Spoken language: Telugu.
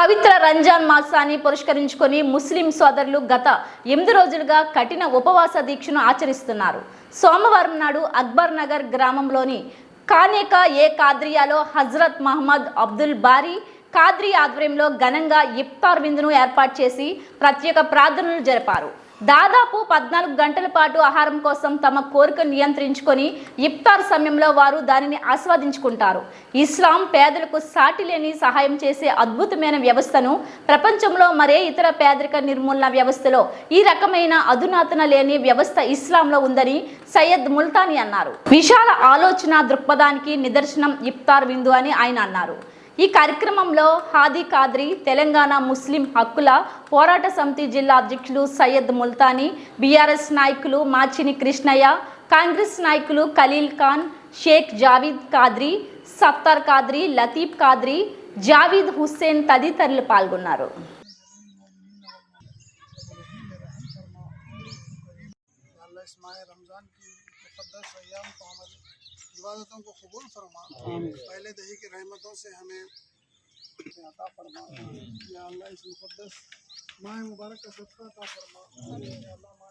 పవిత్ర రంజాన్ మాసాన్ని పురస్కరించుకొని ముస్లిం సోదరులు గత ఎనిమిది రోజులుగా కఠిన ఉపవాస దీక్షను ఆచరిస్తున్నారు. సోమవారం నాడు అక్బర్ నగర్ గ్రామంలోని కానేకా ఏ కాద్రియాలో హజ్రత్ మహమ్మద్ అబ్దుల్ బారీ కాద్రి ఆధ్వర్యంలో ఘనంగా ఇఫ్తార్ విందును ఏర్పాటు చేసి ప్రత్యేక ప్రార్థనలు జరిపారు. దాదాపు పద్నాలుగు గంటల పాటు ఆహారం కోసం తమ కోరికను నియంత్రించుకొని ఇఫ్తార్ సమయంలో వారు దానిని ఆస్వాదించుకుంటారు. ఇస్లాం పేదలకు సాటి లేని సహాయం చేసే అద్భుతమైన వ్యవస్థను ప్రపంచంలో మరే ఇతర పేదరిక నిర్మూలన వ్యవస్థలో ఈ రకమైన అధునాతన లేని వ్యవస్థ ఇస్లాంలో ఉందని సయ్యద్ ముల్తానీ అన్నారు. విశాల ఆలోచన దృక్పథానికి నిదర్శనం ఇఫ్తార్ విందు అని ఆయన అన్నారు. ఈ కార్యక్రమంలో హాది కాద్రి తెలంగాణ ముస్లిం హక్కుల పోరాట సమితి జిల్లా అధ్యక్షులు సయ్యద్ ముల్తానీ బీఆర్ఎస్ నాయకులు మాచిని కృష్ణయ్య కాంగ్రెస్ నాయకులు ఖలీల్ ఖాన్ షేక్ జావీద్ కాద్రి సత్తార్ కాద్రి లతీఫ్ కాద్రి జావీద్ హుస్సేన్ తదితరులు పాల్గొన్నారు. इबादतों को कबूल फरमा। पहले दही की रहमतों से हमें अता फरमा। या अल्लाह इस मुकदस माह मुबारक का सदका अता फरमा।